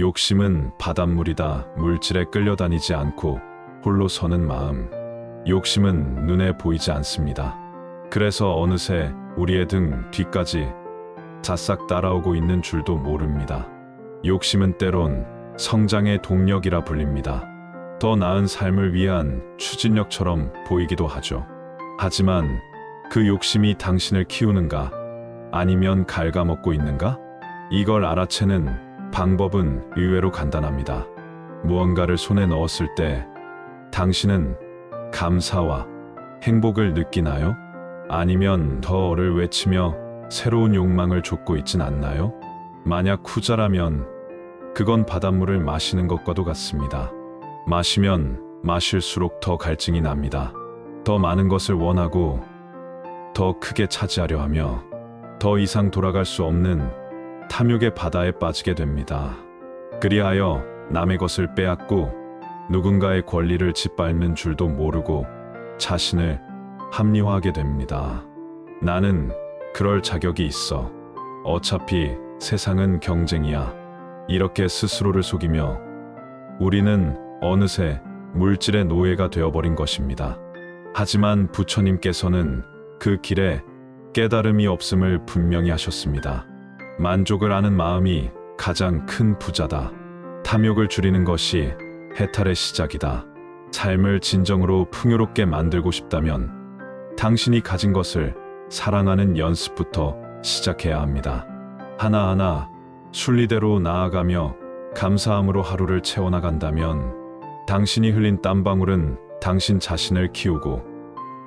욕심은 바닷물이다. 물질에 끌려다니지 않고 홀로 서는 마음. 욕심은 눈에 보이지 않습니다. 그래서 어느새 우리의 등 뒤까지 자싹 따라오고 있는 줄도 모릅니다. 욕심은 때론 성장의 동력이라 불립니다. 더 나은 삶을 위한 추진력처럼 보이기도 하죠. 하지만 그 욕심이 당신을 키우는가? 아니면 갉아먹고 있는가? 이걸 알아채는 방법은 의외로 간단합니다. 무언가를 손에 넣었을 때 당신은 감사와 행복을 느끼나요? 아니면 더를 외치며 새로운 욕망을 쫓고 있진 않나요? 만약 후자라면 그건 바닷물을 마시는 것과도 같습니다. 마시면 마실수록 더 갈증이 납니다. 더 많은 것을 원하고 더 크게 차지하려 하며 더 이상 돌아갈 수 없는 탐욕의 바다에 빠지게 됩니다. 그리하여 남의 것을 빼앗고 누군가의 권리를 짓밟는 줄도 모르고 자신을 합리화하게 됩니다. 나는 그럴 자격이 있어. 어차피 세상은 경쟁이야. 이렇게 스스로를 속이며 우리는 어느새 물질의 노예가 되어버린 것입니다. 하지만 부처님께서는 그 길에 깨달음이 없음을 분명히 하셨습니다. 만족을 아는 마음이 가장 큰 부자다. 탐욕을 줄이는 것이 해탈의 시작이다. 삶을 진정으로 풍요롭게 만들고 싶다면 당신이 가진 것을 사랑하는 연습부터 시작해야 합니다. 하나하나 순리대로 나아가며 감사함으로 하루를 채워나간다면 당신이 흘린 땀방울은 당신 자신을 키우고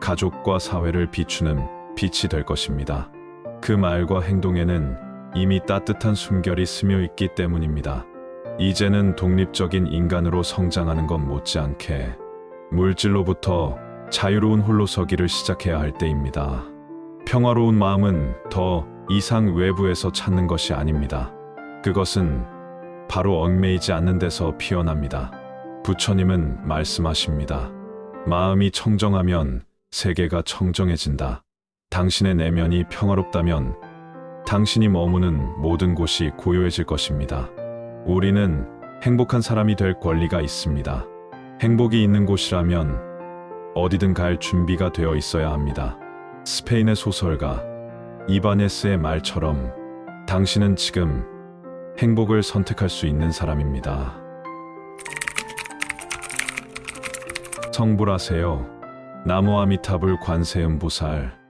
가족과 사회를 비추는 빛이 될 것입니다. 그 말과 행동에는 이미 따뜻한 숨결이 스며 있기 때문입니다. 이제는 독립적인 인간으로 성장하는 것 못지않게 물질로부터 자유로운 홀로 서기를 시작해야 할 때입니다. 평화로운 마음은 더 이상 외부에서 찾는 것이 아닙니다. 그것은 바로 얽매이지 않는 데서 피어납니다. 부처님은 말씀하십니다. 마음이 청정하면 세계가 청정해진다. 당신의 내면이 평화롭다면 당신이 머무는 모든 곳이 고요해질 것입니다. 우리는 행복한 사람이 될 권리가 있습니다. 행복이 있는 곳이라면 어디든 갈 준비가 되어 있어야 합니다. 스페인의 소설가 이바네스의 말처럼 당신은 지금 행복을 선택할 수 있는 사람입니다. 성불하세요. 나무 아미타불 관세음보살